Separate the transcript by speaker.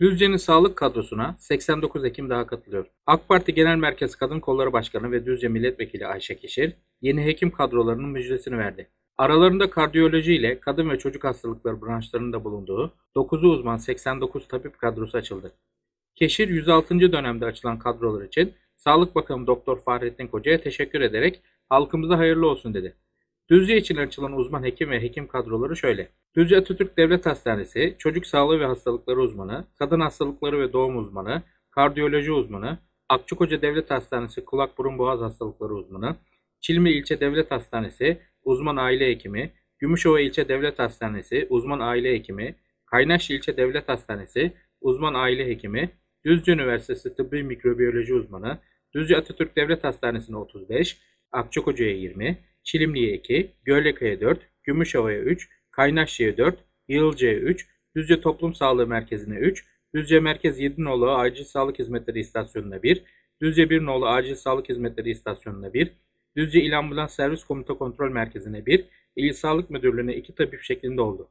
Speaker 1: Düzce'nin sağlık kadrosuna 89 Ekim daha katılıyor. AK Parti Genel Merkez Kadın Kolları Başkanı ve Düzce Milletvekili Ayşe Keşir, yeni hekim kadrolarının müjdesini verdi. Aralarında kardiyoloji ile kadın ve çocuk hastalıkları branşlarında bulunduğu 9'u uzman 89 tabip kadrosu açıldı. Keşir 106. dönemde açılan kadrolar için Sağlık Bakanı Doktor Fahrettin Koca'ya teşekkür ederek halkımıza hayırlı olsun dedi. Düzce için açılan uzman hekim ve hekim kadroları şöyle. Düzce Atatürk Devlet Hastanesi, çocuk sağlığı ve hastalıkları uzmanı, kadın hastalıkları ve doğum uzmanı, kardiyoloji uzmanı, Akçakoca Devlet Hastanesi kulak burun boğaz hastalıkları uzmanı, Çilmi İlçe Devlet Hastanesi, uzman aile hekimi, Gümüşova İlçe Devlet Hastanesi, uzman aile hekimi, Kaynaşlı İlçe Devlet Hastanesi, uzman aile hekimi, Düzce Üniversitesi Tıbbi Mikrobiyoloji uzmanı, Düzce Atatürk Devlet Hastanesi'ne 35, Akçakoca'ya 20, Çilimli'ye 2, Göllekaya 4, Gümüşova'ya 3, Kaynaşlı'ya 4, Yığılca'ya 3, Düzce Toplum Sağlığı Merkezi'ne 3, Düzce Merkez 7 nolu Acil Sağlık Hizmetleri İstasyonu'na 1, Düzce 1 nolu Acil Sağlık Hizmetleri İstasyonu'na 1, Düzce İl Ambulans Servis Komuta Kontrol Merkezi'ne 1, İl Sağlık Müdürlüğü'ne 2 tabip şeklinde oldu.